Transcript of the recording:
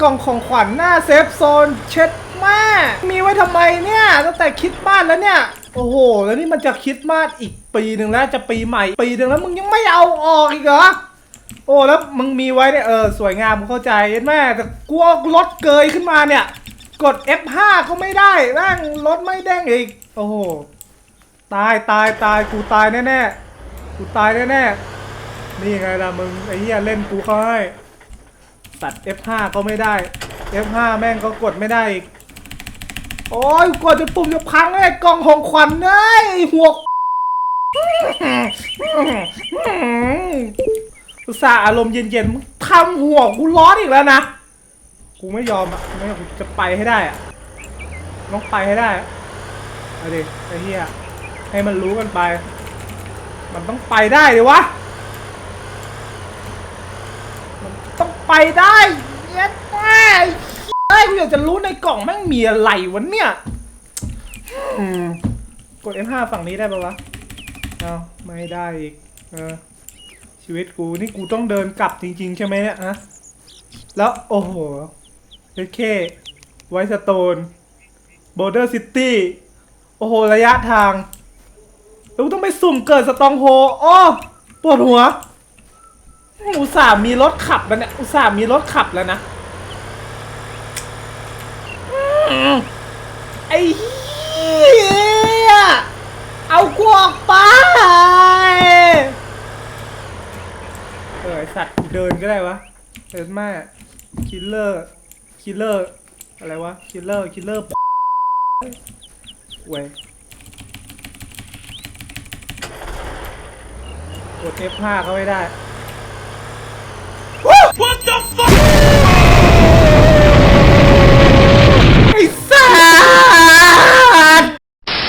กล่องของขวัญหน้าเซฟโซนเช็ดแม่มีไว้ทำไมเนี่ยตั้งแต่คิดบ้านแล้วเนี่ย โอ้โห แล้วนี่มันจะคิดมาสอีกปีหนึ่งแล้วจะปีใหม่ ปีหนึ่งแล้วมึงยังไม่เอาออกอีกเหรอโอ้แล้วมึงมีไว้เนี่ยเออสวยงามเข้าใจแม่แต่กูเอารถเกยขึ้นมาเนี่ย กด F5 ก็ไม่ได้แม่งรถไม่เด้งอีก โอ้โหตายตายตายกูตายแน่ๆกูตายแน่ๆนี่ไงล่ะมึงไอ้เหี้ยเล่นกูเขาให้ สัตว์ F5 ก็ไม่ได้ F5 แม่งก็กดไม่ได้อีกโอ้ยกดจนปุ่มจะพังเลยกล่องของขวัญเลยไอ้หัวอุตส่าห์อารมณ์เย็นๆมึงทำหัวกูร้อนอีกแล้วนะ กูไม่ยอมอะไม่ยอมกูจะไปให้ได้อะต้องไปให้ได้อะเอาดิไอ้เหี้ยให้มันรู้กันไป มันต้องไปได้ดิวะ มันต้อง ไปได้เย็ดแม่ไอ้กูอยากจะรู้ในกล่องแม่งมีอะไรวะเนี่ยอืมกด F5 ฝั่งนี้ได้ปะวะเอาไม่ได้อีกเออชีวิตกูนี่กูต้องเดินกลับจริง ๆ ใช่ไหมเนี่ยฮะแล้วโอ้โหเอเคไวสโตนโบเดอร์ซิตี้โอ้โห ระยะทางแล้วต้องไปสุ่มเกิดสตองโฮโอ้ปวดหัว อุตส่าห์มีรถขับแล้วเนี่ย อุตส่าห์มีรถขับแล้วนะอืมไอ้เหี้ยเอากูออกไป เออไอสัตว์กูเดินก็ได้วะเดินมาคิลเลอร์ คิลเลอร์ อะไรวะ คิลเลอร์ คิลเลอร์เว้ยกด F5 ก็ไม่ได้